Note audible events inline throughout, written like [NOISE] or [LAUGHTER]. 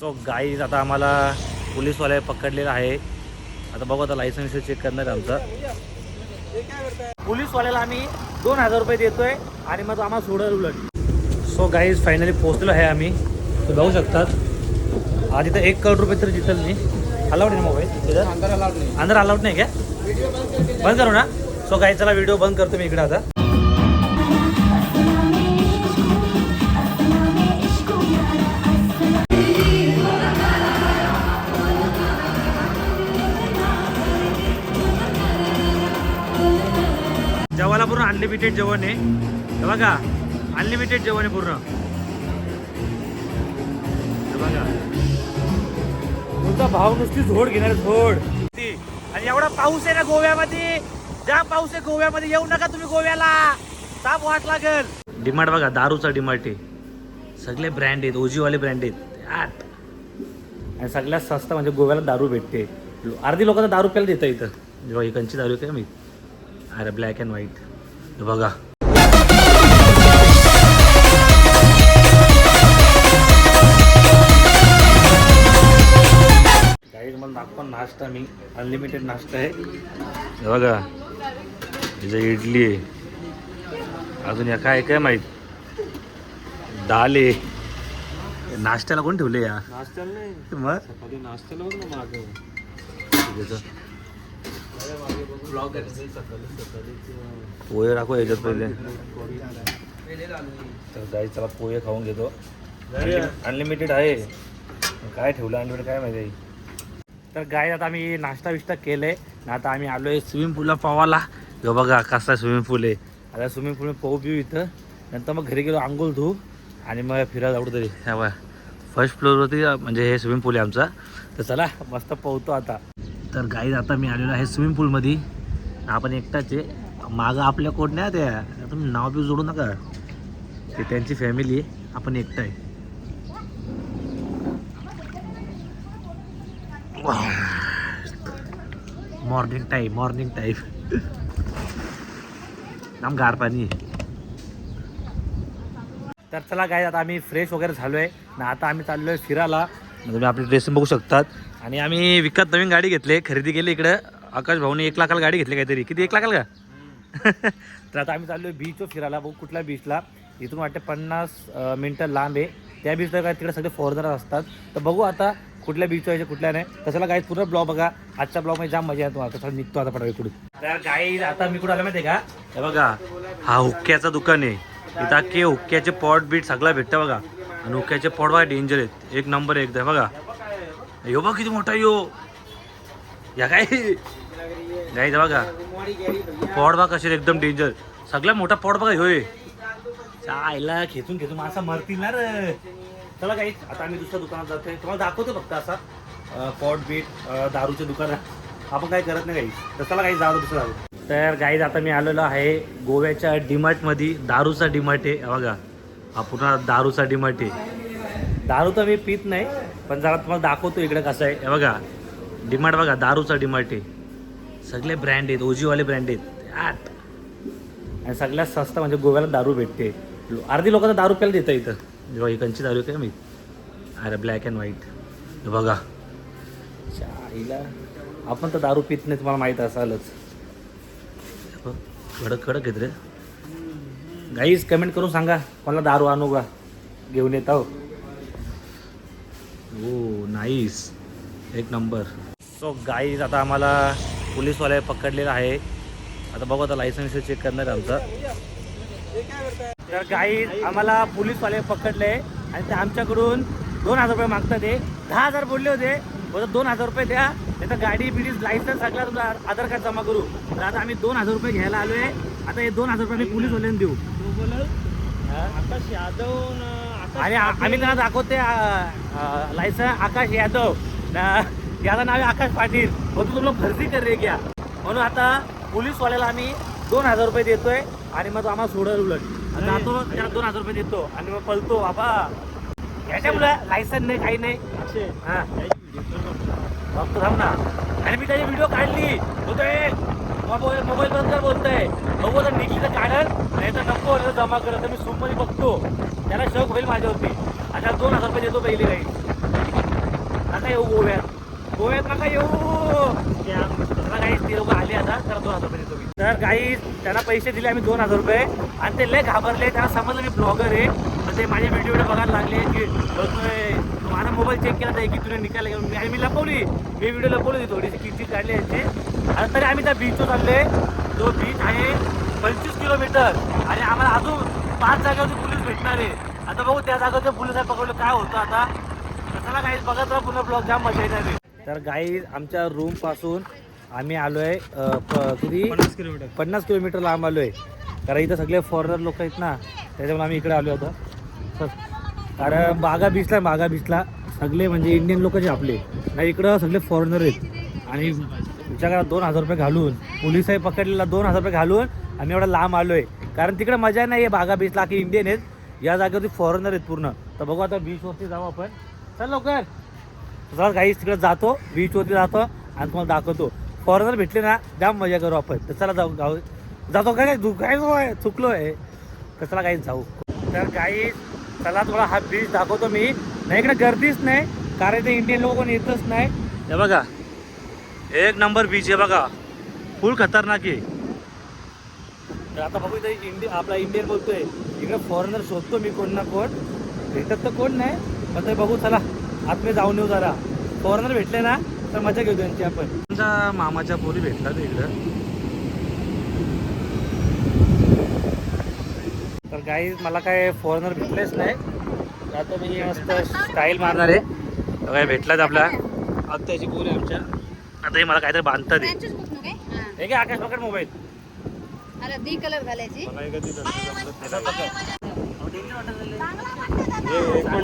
So guys आता आम्हाला पोलीसवाले पकडलेला आहे. आता बघू आता लायसन्स चेक करणार आमचं. पोलीसवाल्याला आम्ही दोन हजार रुपये देतोय आणि मग आम्हाला सोडल उलट. सो गाईज फायनली पोहोचलो आहे आम्ही. तो जाऊ शकतात. आज इथं एक करोड रुपये तरी जितल मी अलाउड आहे मोबाईल अंदर अलाउड नाही. का? बंद करू ना. सो गाईज चला व्हिडिओ बंद करतो मी इकडे आता. अनलिमिटेड जेवण आहे. बघा अनलिमिटेड जेवण आहे पूर्ण. बघा. तुमचा भाव नुसती झोड घेणार झोड. आणि एवढा पाऊस आहे ना गोव्यामध्ये. ज्या पाऊस आहे गोव्यामध्ये येऊ नका तुम्ही गोव्याला. ताप वाट लागल. डिमांड बघा दारूचा डिमांड आहे. सगळे ब्रँड आहेत ओजीवाले ब्रँड आहेत. आठ आणि सगळ्यात स्वस्त म्हणजे गोव्याला दारू भेटते. अर्धी लोकांना दारू प्यायला देतं इथं जेव्हा इकडची दारू काय मी अरे ब्लॅक अँड व्हाईट बघा. मला दाखवा नाश्ता मी अनलिमिटेड नाश्ता आहे. हे बघा. त्याच्या इडली आहे. अजून या काय काय माहीत? डाल आहे. नाश्त्याला कोण ठेवले या? नाश्त्याला नाही. नाश्त्याला बघ ना मागे. सकाळी पोहे राखू याच्यात पहिले. तर जाई चला पोहे खाऊन घेतो. अनलिमिटेड आहे. काय ठेवलं अनलिमिटेड काय माहिती आहे? तर गाय आता आम्ही नाश्ता विष्टा केलंय. ना आता आम्ही आलोय स्विमिंग पूलला पावाला. जो बघा कसा स्विमिंग पूल आहे. आता स्विमिंग पूल पाहू पिऊ इथं. नंतर मग घरी गेलो आंघोळ धुऊ आणि मग फिरायला जाऊ तरी. ह्या फर्स्ट फ्लोअरवरती म्हणजे हे स्विमिंग पूल आहे आमचा. तर चला मस्त पोहतो आता. तर गाईज आता मी आलेलो आहे स्विमिंग पूलमध्ये आपण एकटाच आहे. मागं आपल्या कोण नाही त्या तुम्ही नाव बी जोडू नका. ते त्यांची फॅमिली आहे. आपण एकटा आहे. मॉर्निंग टाईम मॉर्निंग टाईम नाम गार पाणी आहे. तर चला काय आता आम्ही फ्रेश वगैरे झालो आहे ना आता आम्ही चाललो आहे फिरायला तुम्ही आपली ड्रेसिंग बघू शकतात. आणि आम्ही विकत नवीन गाडी घेतली खरेदी केली इकडं. आकाश भाऊने एक लाखाला गाडी घेतली काहीतरी. किती? एक लाखाला का? [LAUGHS] तर आता आम्ही चाललो आहे बीचवर फिरायला. बघू कुठल्या बीचला इथून वाटते पन्नास मिनटं लांब आहे. त्या बीचला काय तिकडे सगळे फॉरेनर असतात. तर बघू आता कुठल्या बीच व्हायचे कुठल्या नाही. तसला काय पूर्ण ब्लॉग बघा. आजच्या ब्लॉगमध्ये जाम मजा आहे तुम्हाला. तसं निघतो आता पडवे इकडून. तर आता मी कुठं आलं माहिती आहे का? हे बघा हा हुक्क्याचं दुकान आहे. इथं अख्खे हुक्क्याचे पॉट बीट सगळं भेटतं बघा. आणि हुक्क्याचे पॉट बघा डेंजर आहेत. एक नंबर एकदा बघा. यो बघ किती मोठा यो. या काय? [LAUGHS] गाईज बघा. पॉट असेल कसे एकदम डेंजर सगळ्यात मोठा पॉट बघा होय. आईला खेचून खेचून माणसा मरतील ना रे. चला काही आता आम्ही दुसऱ्या दुकानात जातोय. तुम्हाला दाखवतो फक्त असा पॉट बीट दारूचे दुकान. आपण काही करत नाही काही तर चला काही जाऊ दुसरं जाऊ तर गाईज आता मी आलेलो आहे गोव्याच्या डीमार्टमध्ये दारूचा डीमार्ट आहे. बघा हा पुन्हा दारूचा डीमार्ट आहे. दारू तर मी पित नाही पण जरा तुम्हाला दाखवतो इकडे कसं आहे. बघा डीमार्ट बघा दारूचा डिमार्ट आहे. सगळे ब्रँड आहेत ओजीवाले ब्रँड आहेत. आठ आणि सगळ्यात स्वस्त म्हणजे गोव्याला दारू भेटते. लो- अर्धी लोकांना दारू प्यायला देतं इथं. जेव्हा ही दारू काय मी. अरे ब्लॅक अँड व्हाईट बघा. आईला आपण तर दारू पित नाही तुम्हाला माहीत असालच. बघ, कडक कडक येत रे. गाईज कमेंट करून सांगा कोणाला दारू आणू का? घेऊन येत आहो. हो नाईस एक नंबर सो गाईज आता आम्हाला पोलीसवाले पकडलेला आहे. आता बघू आता लायसन्स चेक करणार आहे आमचं. तर गाई आम्हाला पोलीसवाले पकडले आणि ते आमच्याकडून दोन हजार रुपये मागतात ते. दहा हजार बोलले होते. बरं दोन हजार रुपये द्या. नाही तर गाडी बिडी लायसन्स सगळा तुझा आधार कार्ड जमा करू. तर आता आम्ही दोन हजार रुपये घ्यायला आलोय. आता हे दोन हजार रुपये आम्ही पोलीसवाल्यांना देऊ. आकाश यादव आणि आम्ही त्यांना दाखवते लायसन आकाश यादव. याचं नाव आहे आकाश पाटील. मग तू तुला भरती कर रे घ्या. म्हणून आता पोलीसवाल्याला आम्ही दोन हजार रुपये देतोय आणि मग तो आम्हाला सोडल उलट. आणि जातो त्याला दोन हजार रुपये देतो आणि मग पळतो बाबा. याच्या मुलं लायसन नाही. काही नाही हा बघतो थांब ना. आणि मी त्याची व्हिडिओ काढली. बोलतोय मोबाईल मोबाईल बंद कर बोलतोय. बघू तर निघली तर काढल नाही तर नको तर जमा करत तर मी सूममध्ये बघतो. त्याला शौक होईल माझ्यावरती. आता दोन हजार रुपये देतो पहिले काही. नका येऊ गोव्यात गोव्यात नका येऊ. त्याला काही ते लोक आले आता. तर दोन हजार रुपये देतो मी. तर काही त्यांना पैसे दिले आम्ही दोन हजार रुपये. आणि ते लय घाबरले. त्यांना समजलं मी ब्लॉगर आहे. तर ते माझे व्हिडिओ व्हिडिओ बघायला लागले की बघतोय माझा मोबाईल चेक केला की तुला निकाल मी आणि मी लपवली. मी व्हिडिओ लपवली होती थोडीशी. किती काढली याची. आणि तरी आम्ही त्या बीचवर चालले तो बीच आहे पंचवीस किलोमीटर आणि आम्हाला अजून पाच जागेवरती पोलीस भेटणार आहे. आता बघू त्या जागेवरती पोलीस पकडलं काय होतं आता. चला काही बघत राहा पुन्हा ब्लॉग जाम मजा येणार आहे. तर गाई आमच्या रूमपासून आम्ही आलोय अ, प- किती? पन्नास किलोमीटर पन्नास किलोमीटर लांब आलोय. कारण इथं सगळे फॉरेनर लोक आहेत ना त्याच्यामुळे आम्ही इकडे आलो होतो. कारण बागा बीचला बागा बीचला सगळे म्हणजे इंडियन लोक जे आपले नाही इकडं सगळे फॉरेनर आहेत. आणि करा दोन हजार रुपये घालून पोलिसही पकडलेला दोन हजार रुपये घालून आम्ही एवढा लांब आलोय. कारण तिकडे मजा नाही आहे बागा बीचला की इंडियन आहेत. या जागेवरती फॉरेनर आहेत पूर्ण. तर बघू आता बीचवरती जाऊ आपण. चल लवकर. चला काही तिकडे जातो बीचवरती जातो आणि तुम्हाला दाखवतो. फॉरेनर भेटले ना जाम मजा करू आपण. तर चला जाऊ जाऊ. जातो काय काय काय आहे चुकलो आहे. तर चला काही जाऊ. तर काही चला थोडा हा बीच दाखवतो मी. नाही इकडे गर्दीच नाही. कारण ते इंडियन लोक कोण येतच नाही. हे बघा. एक नंबर बीच आहे बघा. फुल खतरनाक आहे. तर आता बघू इथे इंडिया आपला इंडियन बोलतोय. इकडे फॉरेनर शोधतो मी कोण ना कोण. भेटत तर कोण नाही. पण ते बघू चला. आतमध्ये जाऊन येऊ जरा. फॉरेनर भेटले ना तर मजा घेऊ त्यांची आपण. तुमच्या मामाच्या पोरी भेटला ते इकडं. तर काही मला काय फॉरेनर भेटलेच नाही. आता मी मस्त स्टाईल मारणार आहे. तर काय भेटलाच आपला. आत्याची पोरी आमच्या. आता हे मला काहीतरी बांधतात हे. काय? काय आकाश पकड मोबाईल अरे दी कलर घालायची.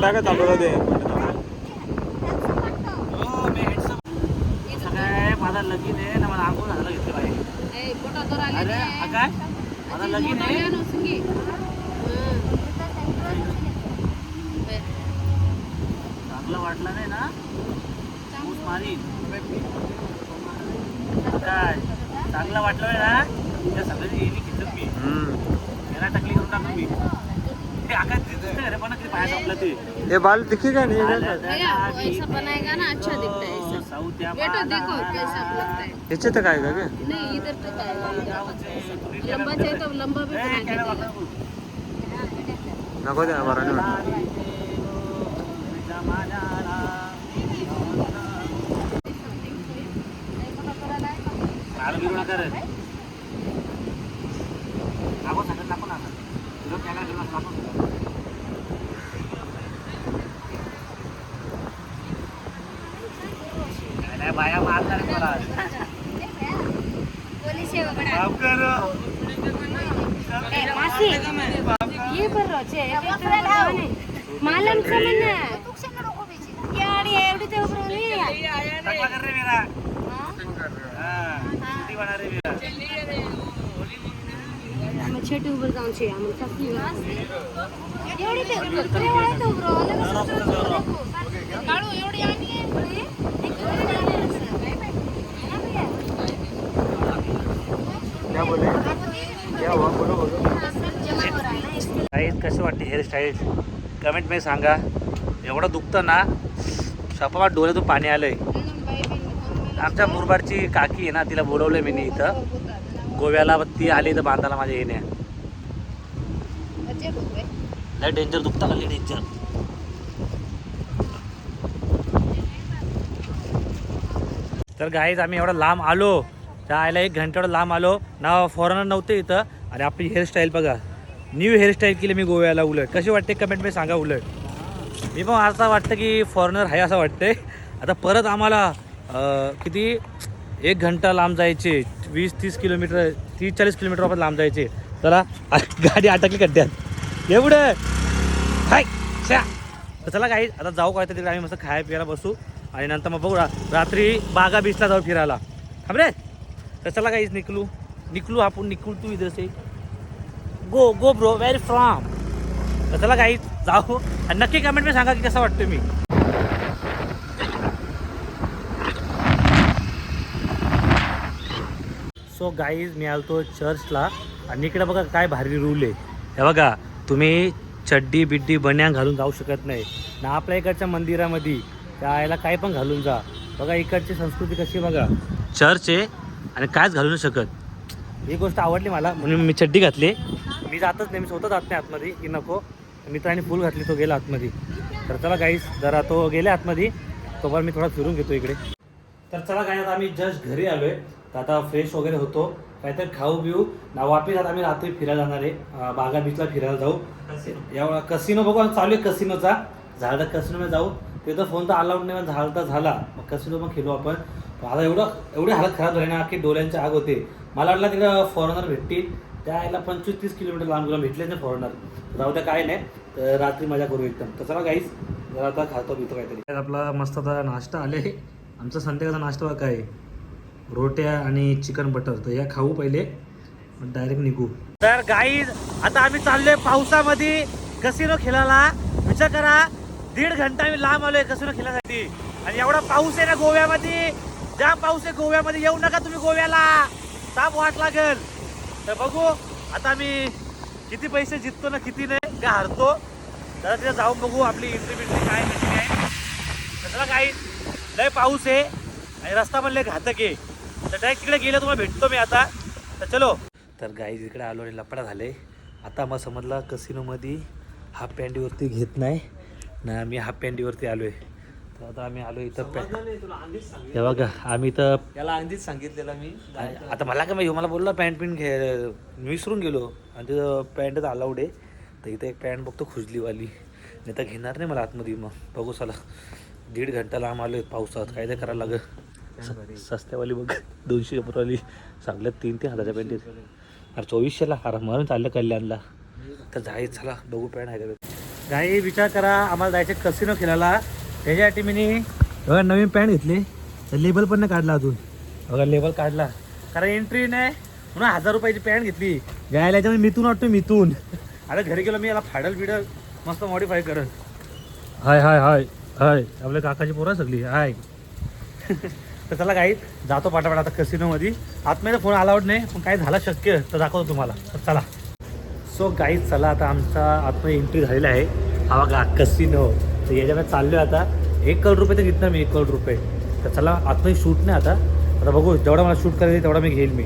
टाका चालू दे हो, मी handsome. असं काय माझा लगीन आहे ना मला आंघोळ झालं घेतलं पाहिजे अरे नाही. आकाश माझा लगीन आहे? की. हं. चांगलं वाटलं नाही ना? ऊस मारीन काय? चांगलं वाटलं नाही ना? त्या सगळ्यांनी येणी घेतलं मी. त्याला टकली करून टाकलं मी. ते आकाश दिसतं का रे? पण पाया संपलं ते? हे बाल दिखेगा नहीं? भैया, वो ऐसा बनाएगा ना? अच्छा दिखता है है तर काय का नहीं इधर तो है इधर लंबा चाहिए तो लंबा भी बना के देगा नको द्या बरं नाही वाटत. बाया मारणार आहेत मला Eh, masih. Iya bro, cek. Malam sama na. Ya, dia udah tahu bro ni. टकला कर रे मेरा हा, किती होणार रे मेरा मग छोटी उभं जाऊन छे आम्हाला चाकली एवढी ते एवढी पुढे. एक एवढी आणि आहे असं. काय माहिती? है ना भैया? क्या बोले क्या हुआ बोलो बोलो गाईज वाटते हेअरस्टाईल कमेंटमध्ये सांगा. एवढं दुखतं ना सपा डोळ्यातून पाणी आलंय. आमच्या मुरबाडची काकी आहे ना तिला बोलवलंय मी इथं. गोव्याला ती आली इथं बांधायला माझ्या येण्या लय डेंजर दुखता का लय डेंजर तर गाईज आम्ही एवढं लांब आलो. त्या आयला एक घंटा लांब आलो. ना फॉरेनर नव्हते इथं. आणि आपली हेअरस्टाईल बघा. न्यू हेअरस्टाईल केली मी गोव्याला उलट. कशी वाटते कमेंटमध्ये सांगा उलट. मी पण असं वाटतं की फॉरेनर आहे असं वाटते आता परत आम्हाला किती? एक घंटा लांब जायचे. वीस तीस किलोमीटर तीस चाळीस किलोमीटर आपण लांब जायचे. चला गाडी अटकली खड्ड्यात एवढं हाय शा तर चला काही आता जाऊ काय तिकडे? आम्ही मस्त खाया पियाला बसू. आणि नंतर मग बघू रा- रात्री बागा बीचला जाऊ फिरायला. थांब रे. तर चला काहीच निकलू. निकलू आपण निकलू तू इधर से. Go go bro very from तर चला काही जाऊ. आणि नक्की कमेंट सांगा की कसं वाटतं मी. सो गाईज मी आलतो चर्चला आणि इकडे बघा काय भारी रूल आहे. हे बघा तुम्ही चड्डी बिड्डी बन्या घालून जाऊ शकत नाही. ना आपल्या इकडच्या मंदिरामध्ये. त्या याला काय पण घालून जा. बघा इकडची संस्कृती कशी आहे बघा. चर्च आहे आणि कायच घालू नाही शकत. ही गोष्ट आवडली मला. म्हणून मी चड्डी घातली. मी जातच नाही मी स्वतः जात नाही आतमध्ये की नको. मित्राने फुल घातली तो गेला आतमध्ये. तर चला गाईस जरा तो गेले आतमध्ये. तोपर्यंत मी थोडा फिरून घेतो इकडे. तर चला काय आता आम्ही जस्ट घरी आलोय. तर आता फ्रेश वगैरे होतो. काहीतरी खाऊ पिऊ. ना वापिस आता आम्ही रात्री फिरायला जाणार आहे. बागा बीचला फिरायला जाऊ. या कसिनो बघू आम्ही चालू आहे कसिनोचा झालं कसिनोमध्ये जाऊ. तिथं फोन तर अलाउड नाही झालं तर झाला. मग कसिनो पण खेळू आपण. पण आता एवढं एवढी हालत खराब झाली ना की डोळ्यांची आग होते. मला वाटलं तिकडं फॉरेनर भेटतील. त्या याला पंचवीस तीस किलोमीटर लांब गेलो भेटलेच नाही फॉरेनर जाऊ द्या काय नाही. तर रात्री मजा करू एकदम. तर चला गाईस जरा आता खातो पितो काहीतरी. आपला मस्त आता नाश्ता आले. आमचा संध्याकाळचा नाश्ता काय. आहे? रोट्या आणि चिकन बटर. तर या खाऊ पहिले. डायरेक्ट निघू. तर गाईज आता आम्ही चाललोय पावसामध्ये कसिनो खेळायला. विचार करा दीड घंटा आम्ही लांब आलोय कसिनो खेळण्यासाठी आणि एवढा पाऊस आहे ना गोव्यामध्ये. जाम पाऊस आहे गोव्यामध्ये येऊ नका तुम्ही गोव्याला. ताप वाट लागेल. तर बघू आता मी किती पैसे जिततो ना किती नाही का हरतो. तर तिथे जाऊन बघू आपली एंट्री बिंट्री काय कशी काय कसला काही लय पाऊस आहे आणि रस्ता पण लय घातक आहे. तर डायरेक्ट तिकडे गेलं तुम्हाला भेटतो मी आता. तर चलो. तर गाई इकडे आलो आणि लपडा झाले. आता मग समजला कसिनोमध्ये हाफ पॅन्टीवरती घेत नाही. ना मी हाफ पॅन्टीवरती आलो आहे तर आता आम्ही आलो इथं पॅ हे बघा आम्ही इथं याला आधीच सांगितलेलं मी. आता मला काय माहिती मला बोलला पॅन्ट पिंट घे मी विसरून गेलो. आणि तिथं पॅन्टच अलाउड आहे. तर इथं एक पॅन्ट बघतो खुजलीवाली. नाही तर घेणार नाही मला आतमध्ये मग. बघू चला. दीड घंटा लांब आलो पावसात. काय ते करायला लागं सस्त्यावाली बघ. दोनशे रुपयावाली सांगल्यात तीन तीन हजारच्या पॅन्ट अरे चोवीसशेला. अरे म्हणून चाललं कल्याणला. तर जाय चला. बघू पॅन्ट आहे का विचार करा. आम्हाला जायचं कसिनो खेळायला. त्याच्यासाठी मी बघा नवीन पॅन्ट घेतली. तर लेबल पण नाही काढला अजून. बघा लेबल काढला. कारण एंट्री नाही म्हणून हजार रुपयाची पॅन्ट घेतली. घ्यायला याच्यामुळे मिथून वाटतो मिथून. आता घरी गेलो मी याला फाडल बिडल मस्त मॉडीफाय करत. हाय हाय हाय हाय. आपल्या काकाची पोरं सगळी हाय. [LAUGHS] तर चला काही जातो पाटापाट आता कसिनोमध्ये आतमध्ये फोन अलाउड नाही पण काय झालं शक्य तर दाखवतो तुम्हाला. तर चला. सो गाईज चला आता आमचा आतमध्ये एंट्री झालेला आहे. हा बघा कसिनो तर याच्यामध्ये चाललो आहे आता. एक करोड रुपये तर घेतणार मी एक करोड रुपये. तर चला आत्ताही शूट नाही आता. आता बघू जेवढा मला शूट करायचं तेवढा मी घेईल मी.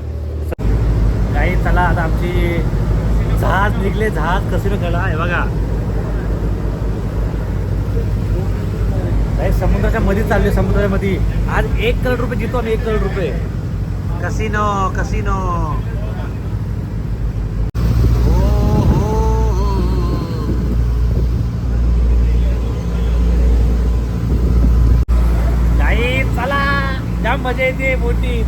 काही चला आता आमची जहाज निघले जहाज कसे खेळा हे बघा. काही समुद्राच्या मध्ये चालले समुद्राच्या मध्ये आज एक करोड रुपये जितो आम्ही एक करोड रुपये. कसिनो कसिनो काही चला जाम मजा येते मोठी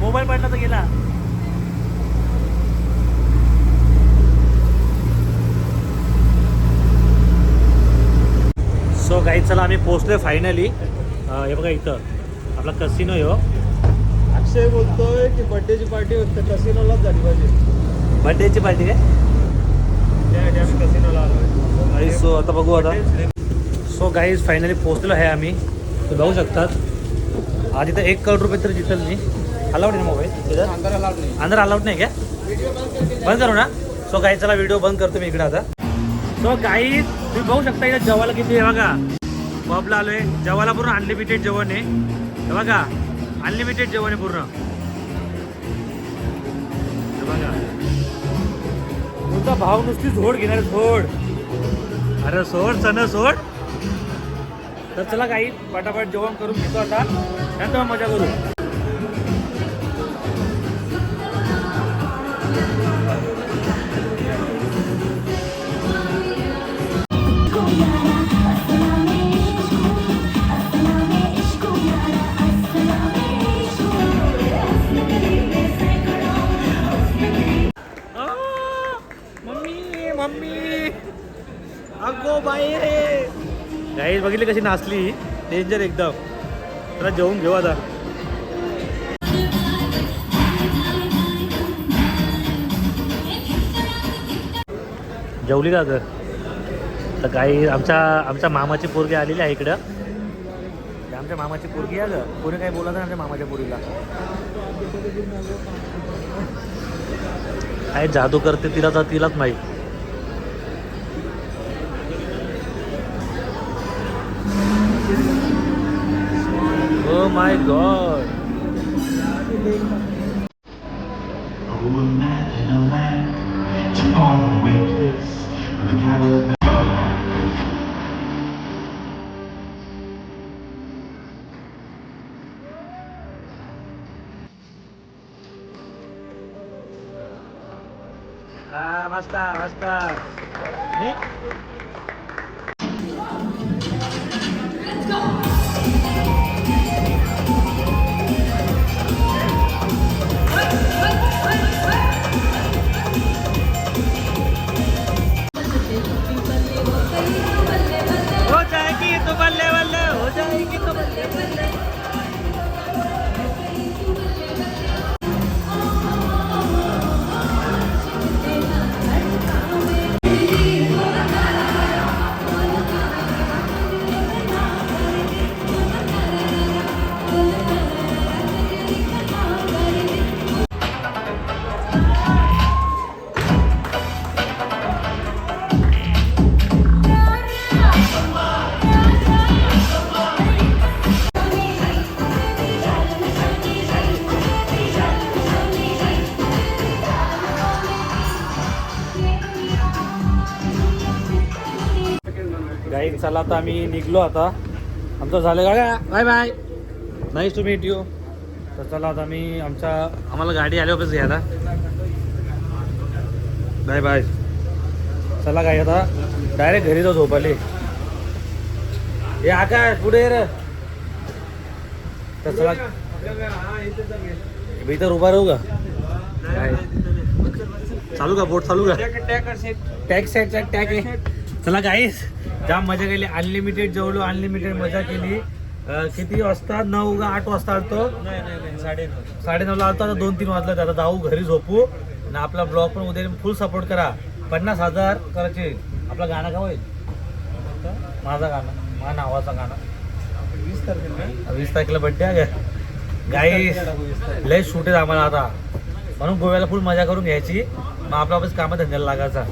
मोबाईल पडला तर गेला. सो काही चला आम्ही पोहोचलोय फायनली हे बघा इथं. आपला कसिनो आहे हो. अक्षय बोलतोय की बर्थडेची पार्टी होते कसिनोलाच झाली पाहिजे. बर्थडेची पार्टी काय? कसिनोला आलोय. आणि सो आता बघू आता. सो गाईज फायनली पोहोचलो आहे आम्ही तुम्ही बघू शकतात आज इथं एक करोड रुपये तरी जितल मी अलाउड आहे ना मोबाईल नाही अंदर अलाउड नाही का बंद करू ना सो काही चला व्हिडिओ बंद करतो मी इकडे आता सो काही तुम्ही बघू शकता इकडे जेवायला किती आहे बघा पबला आलोय जेवायला पूर्ण अनलिमिटेड जेवण आहे हे बघा अनलिमिटेड जेवण आहे पूर्ण हे बघा तुमचा भाव नुसती झोड घेणार झोड अरे सोड चण सोड तर चला काही पटापट जेवण करून घेतो आता. नंतर मजा करू. बघितली कशी नाचली? डेंजर एकदम. त्याला जेवून घेऊ आता. जेवली का ग तर काही आमच्या आमच्या मामाची पोरगी आलेली आहे इकडं. आमच्या मामाची पोरगी आहे गं कोणी काही बोलायचं आमच्या मामाच्या पोरीला. काय जादू करते तिला तर तिलाच माहीत. Oh my god. Imagine a land to all witness. Ah, basta, basta. तो बल्ले बल्ले हो जाएगी तो बल्ले बल्ले गाई चला आता आम्ही निघलो आता. आमचं झालं का bye bye nice to meet you तर चला आता आम्ही आमच्या आम्हाला गाडी आली वापस घ्यायला. बाय बाय चला काय आता डायरेक्ट घरी जाऊ झोपाले हे आकाश पुढे रे. तर चला मी तर उभा राहू का? चालू का बोट चालू का? टॅग सेट टॅग आहे चला गाईस जाम मजा केली अनलिमिटेड जेवलो अनलिमिटेड मजा केली. किती वाजता? नऊ का आठ वाजता आलतो? साडे नऊला आलतो आता दोन तीन वाजले आता जाऊ घरी झोपू. आणि आपला ब्लॉग पण उद्या फुल सपोर्ट करा. पन्नास हजार करायचे. आपलं गाणं का होईल? माझं गाणं. माझ्या नावाचं गाणं. वीस तारखेला वीस तारखेला बड्डे आहे. गाई लय शूट आहे आम्हाला आता. म्हणून गोव्याला फुल मजा करून घ्यायची. मग आपला वापस कामं धंद्याला लागायचा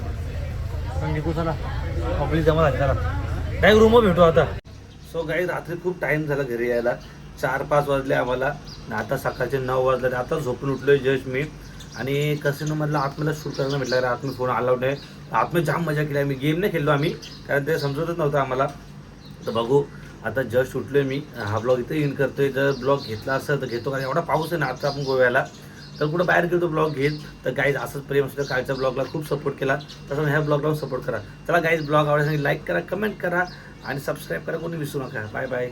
निघू चला कॉम्प्लीट जमा धंद्याला काही रूम भेटू आता. सो गाई रात्री खूप टाईम झाला घरी यायला. चार पाच वाजले आम्हाला. आता सकाळचे नऊ वाजले. आता झोपून उठलोय जस्ट मी. आणि कसिनोमधला मधला शूट करायला भेटला. कारण आतमध्ये फोन अलाउड आहे आतमध्ये जाम मजा केली. आम्ही गेम नाही खेळलो आम्ही. कारण ते समजतच नव्हतं आम्हाला. तर बघू. आता जस्ट उठलोय मी. हा ब्लॉग इथे इन करतोय. जर ब्लॉग घेतला असेल तर घेतो. कारण एवढा पाऊस आहे ना आता आपण गोव्याला. तर कुठं बाहेर गेलो ब्लॉग घेत तर गाईज असंच प्रेम असतं. कालच्या ब्लॉगला खूप सपोर्ट केला. तसं ह्या ब्लॉगला सपोर्ट करा. चला गाईज ब्लॉग आवडण्यासाठी लाईक करा कमेंट करा आणि सबस्क्राईब करा. कोणी विसरू नका. Bye bye